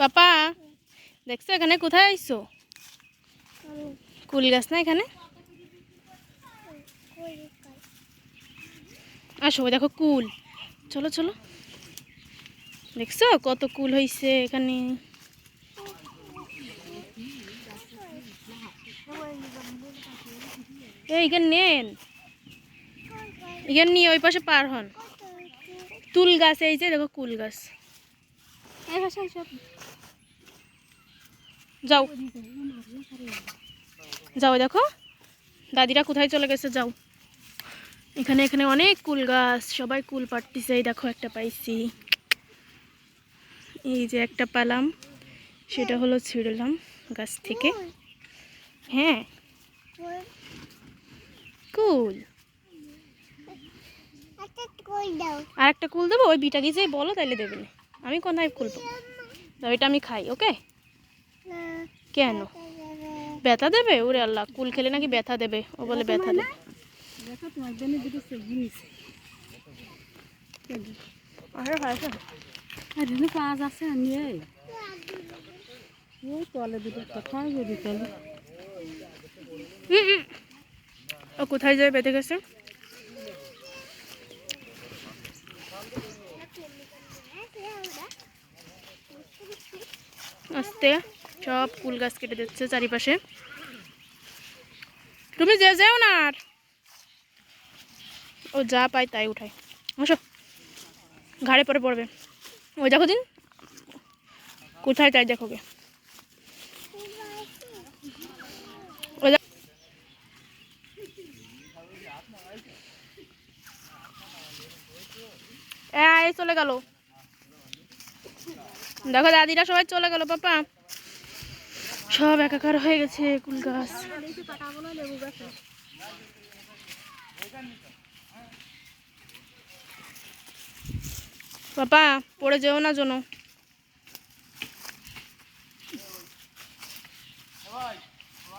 পাপা, দেখছ এখানে কোথায় আইছো? কুল গাছ না এখানে? আসো, দেখো কুল। চলো চলো। দেখছ কত কুল হয়েছে এখানে? নেন। নিয়ে ওই পাশে পার হন। তুল গাছ এই যে, দেখো কুল গাছ। যাও। যাও দেখো। দাদিরা কোথায় চলে গেছে? যাও। এখানে এখানে অনেক কুল গাছ। সবাই কুল পাড়তিছে। এই দেখো একটা পাইছি। এই যে একটা পালাম। সেটা হলো ছিঁড়লাম গাছ থেকে। হ্যাঁ। কুল। আর একটা কুল দেবো? ওই বিটা গিয়ে বলো তাইলে দেবে না। আমি কোথায় কুল পাবো? দাও এটা আমি খাই ওকে? কেন? ব্যথা দেবে? ওরে আল্লাহ কুল খেলে নাকি ব্যথা দেবে? ও বলে ব্যথা দেবে এখানে কাজ আছে নিয়ে তলে দুটো কোথায় যদি তলে হুম, হুম। ও কোথায় যায় বেঁধে গেছে? আস্তে। সব কুল গাছ কেটে দিচ্ছে চারিপাশে। তুমি যে যেও না আর। ও যা পায় তাই উঠায়। আসো। ঘাড়ে পরে পড়বে। ওই দেখো দিন। কোথায় তাই দেখো চলে গেল। দেখো দাদিরা সবাই চলে গেল, পাপা। সব একাকার হয়ে গেছে কুল গাছ। বাবা পড়ে যেও না জন্য